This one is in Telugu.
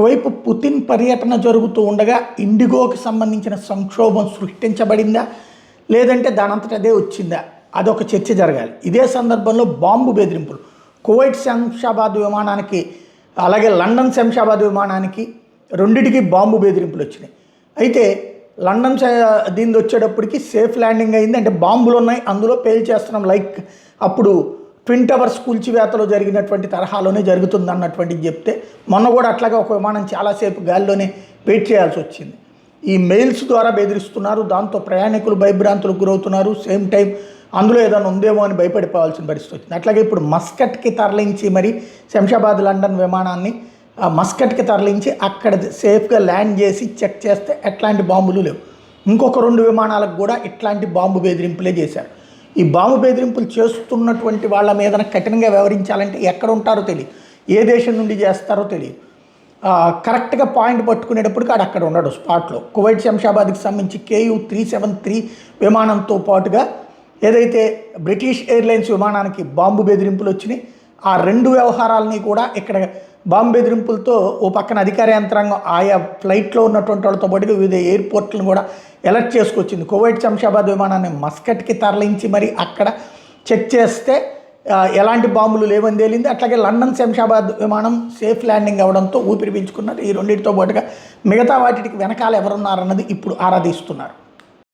ఒకవైపు పుతిన్ పర్యటన జరుగుతూ ఉండగా ఇండిగోకి సంబంధించిన సంక్షోభం సృష్టించబడిందా? లేదంటే దానంతట అదే వచ్చిందా? అదొక చర్చ జరగాలి. ఇదే సందర్భంలో బాంబు బెదిరింపులు. కువైట్ శంషాబాద్ విమానానికి అలాగే లండన్ శంషాబాద్ విమానానికి రెండిటికి బాంబు బెదిరింపులు వచ్చినాయి. అయితే లండన్ శ- వచ్చేటప్పటికి సేఫ్ ల్యాండింగ్ అయింది. అంటే బాంబులు ఉన్నాయి అందులో పేల్చేస్తున్నాం. లైక్ అప్పుడు ట్విన్ టవర్స్ కూల్చివేతలో జరిగినటువంటి తరహాలోనే జరుగుతుంది అన్నటువంటిది చెప్తే మొన్న కూడా అట్లాగే ఒక విమానం చాలాసేపు గాల్లోనే వెయిట్ చేయాల్సి వచ్చింది. ఈ మెయిల్స్ ద్వారా బెదిరిస్తున్నారు దాంతో ప్రయాణికులు భయభ్రాంతులకు గురవుతున్నారు సేమ్ టైం అందులో ఏదైనా ఉందేమో అని భయపడిపోవాల్సిన పరిస్థితి వచ్చింది. అట్లాగే ఇప్పుడు మస్కట్కి తరలించి మరి శంషాబాద్ లండన్ విమానాన్ని ఆ మస్కట్కి తరలించి అక్కడ సేఫ్గా ల్యాండ్ చేసి చెక్ చేస్తే ఎట్లాంటి బాంబులు లేవు. ఇంకొక రెండు విమానాలకు కూడా ఇట్లాంటి బాంబు బెదిరింపులే చేశారు. ఈ బాంబు బెదిరింపులు చేస్తున్నటువంటి వాళ్ళ మీద కఠినంగా వ్యవహరించాలంటే ఎక్కడ ఉంటారో తెలియదు. ఏ దేశం నుండి చేస్తారో తెలియదు. కరెక్ట్గా పాయింట్ పట్టుకునేటప్పటికి ఆడు అక్కడ ఉండడు స్పాట్లో. కువైట్ శంషాబాద్కి సంబంధించి కేయూ త్రీ సెవెన్ త్రీ విమానంతో పాటుగా ఏదైతే బ్రిటిష్ ఎయిర్లైన్స్ విమానానికి బాంబు బెదిరింపులు వచ్చినాయి ఆ రెండు వ్యవహారాలని కూడా ఇక్కడ బాంబు బెదిరింపులతో ఓ పక్కన అధికార యంత్రాంగం ఆయా ఫ్లైట్లో ఉన్నటువంటి వాళ్ళతో పాటుగా వివిధ ఎయిర్పోర్ట్లను కూడా ఎలర్ట్ చేసుకొచ్చింది. కువైట్ శంషాబాద్ విమానాన్ని మస్కట్కి తరలించి మరి అక్కడ చెక్ చేస్తే ఎలాంటి బాంబులు లేవని తేలింది. అట్లాగే లండన్ శంషాబాద్ విమానం సేఫ్ ల్యాండింగ్ అవడంతో ఊపిరి పీల్చుకున్నారు. ఈ రెండింటితో పాటుగా మిగతా వాటికి వెనకాల ఎవరున్నారన్నది ఇప్పుడు ఆరాధిస్తున్నారు.